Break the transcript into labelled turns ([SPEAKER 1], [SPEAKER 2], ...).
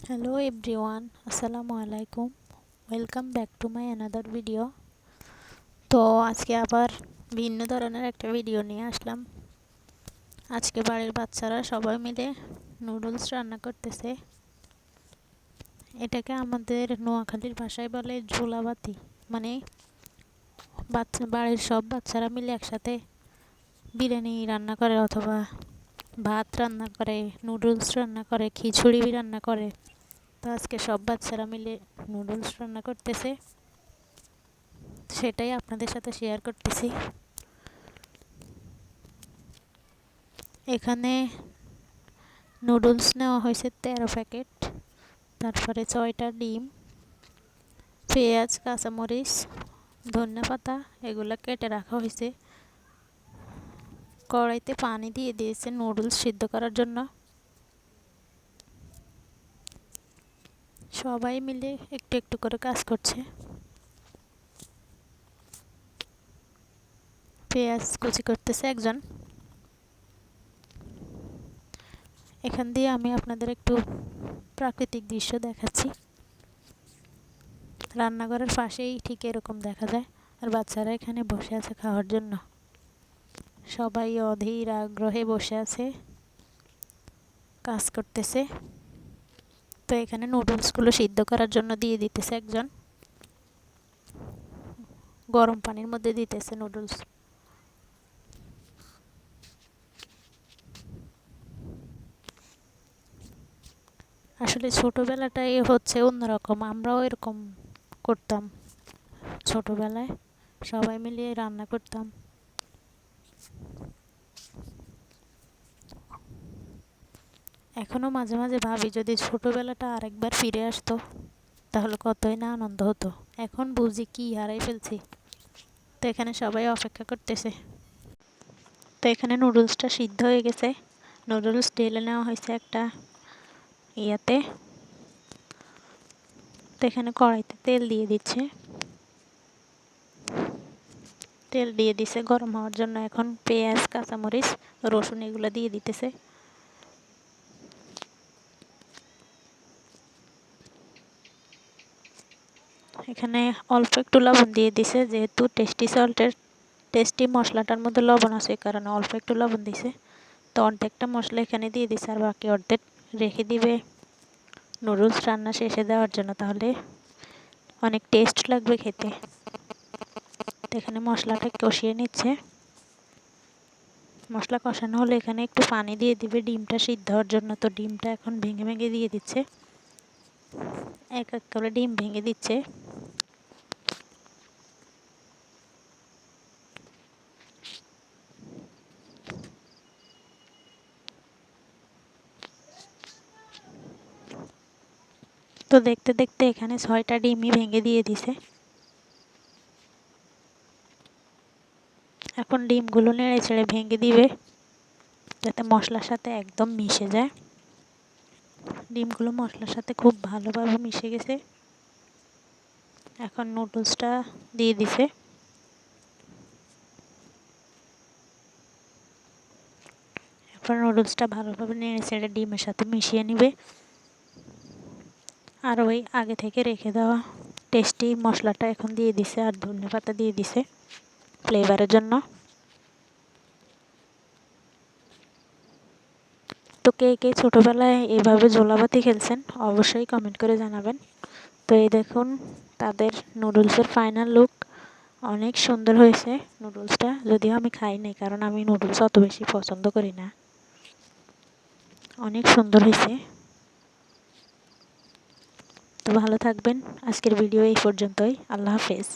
[SPEAKER 1] Hello everyone আসসালামু আলাইকুম welcome back to my another video তো আজকে আবার ভিন্ন ধরনের একটা ভিডিও নিয়ে আসলাম। আজকে বাড়ির বাচ্চারা সবাই মিলে নুডলস রান্না করতেছে। এটাকে আমাদের নোয়াখালীর ভাষায় বলে ঝোলাবাতি। মানে বাচ্চা, বাড়ির সব বাচ্চারা মিলে একসাথে বিরিয়ানি রান্না করে অথবা ভাত রান্না করে নুডলস রান্না করে, খিচুড়ি রান্না করে। তো আজকে সব বাচ্চারা মিলে নুডলস রান্না করতেছে। সেটাই আপনাদের সাথে শেয়ার করতেছি। এখানে নুডলস নেওয়া হয়েছে তেরো প্যাকেট। তারপরে ছয়টা ডিম, পেঁয়াজ, কাঁচামরিচ, ধনিয়া পাতা, এগুলো কেটে রাখা হয়েছে। কড়াইতে পানি দিয়ে দিয়েছে নুডলস সিদ্ধ করার জন্য। সবাই মিলে একটু একটু করে কাজ করছে। পেঁয়াজ কুচি করতেছে একজন। এখান দিয়ে আমি আপনাদের একটু প্রাকৃতিক দৃশ্য দেখাচ্ছি। রান্নাঘরের পাশেই ঠিক এরকম দেখা যায়। আর বাচ্চারা এখানে বসে আছে খাওয়ার জন্য। সবাই অধীর আগ্রহে বসে আছে, কাজ করতেছে। তো এখানে নুডলসগুলো সিদ্ধ করার জন্য দিয়ে দিতেছে একজন। গরম পানির মধ্যে দিতেছে নুডলস আসলে ছোটোবেলাটাই হচ্ছে অন্যরকম, আমরাও এরকম করতাম। ছোটোবেলায় সবাই মিলিয়ে রান্না করতাম। এখনও মাঝে মাঝে ভাবি যদি ছোটোবেলাটা আরেকবার ফিরে আসতো, তাহলে কতই না আনন্দ হতো। এখন বুঝি কি হারাই ফেলছি। তো এখানে সবাই অপেক্ষা করতেছে। তো এখানে নুডলসটা সিদ্ধ হয়ে গেছে। নুডলস ঢেলে নেওয়া হয়েছে একটা ইয়াতে। তো এখানে কড়াইতে তেল দিয়ে দিচ্ছে। তেল দিয়ে দিছে গরম হওয়ার জন্য। এখন পেঁয়াজ, কাঁচামরিচ, রসুন এগুলো দিয়ে দিতেছে। এখানে অল্প একটু লবণ দিয়ে দিছে, যেহেতু টেস্টি সল্টের টেস্টি মশলাটার মধ্যে লবণ আছে, এই কারণে অল্প একটু লবণ দিছে। তো অর্ধেকটা মশলা এখানে দিয়ে দিছে, আর বাকি অর্ধেক রেখে দিবে। নুডলস রান্না শেষে দেওয়ার জন্য, তাহলে অনেক টেস্ট লাগবে খেতে। এখানে মশলাটা কষিয়ে নিচ্ছে। মশলা কষানো হলে এখানে একটু পানি দিয়ে দিবে, ডিমটা সিদ্ধ হওয়ার জন্য। তো ডিমটা এখন ভেঙে ভেঙে দিয়ে দিচ্ছে। এক এক করে ডিম ভেঙে দিচ্ছে। তো দেখতে দেখতে এখানে ছয়টা ডিমই ভেঙে দিয়ে দিছে। এখন ডিমগুলো নেড়ে ছেড়ে ভেঙে দিবে, যাতে মশলার সাথে একদম মিশে যায়। ডিমগুলো মশলার সাথে খুব ভালোভাবে মিশে গেছে। এখন নুডলসটা দিয়ে দিছে। এখন নুডলসটা ভালোভাবে নেড়ে ছেড়ে ডিমের সাথে মিশিয়ে নিবে। আর ওই আগে থেকে রেখে দেওয়া টেস্টি মশলাটা এখন দিয়ে দিছে আর ধনে পাতা দিয়ে দিছে ফ্লেভারের জন্য। তো কে কে ছোটোবেলায় এইভাবে জোলাবাতি খেলছেন অবশ্যই কমেন্ট করে জানাবেন। তো এই দেখুন, তাদের নুডলসের ফাইনাল লুক অনেক সুন্দর হয়েছে নুডলসটা যদিও আমি খাই নাই, কারণ আমি নুডলস অত বেশি পছন্দ করি না। অনেক সুন্দর হয়েছে। ভালো থাকবেন। আজকের ভিডিও এই পর্যন্তই। আল্লাহ হাফেজ।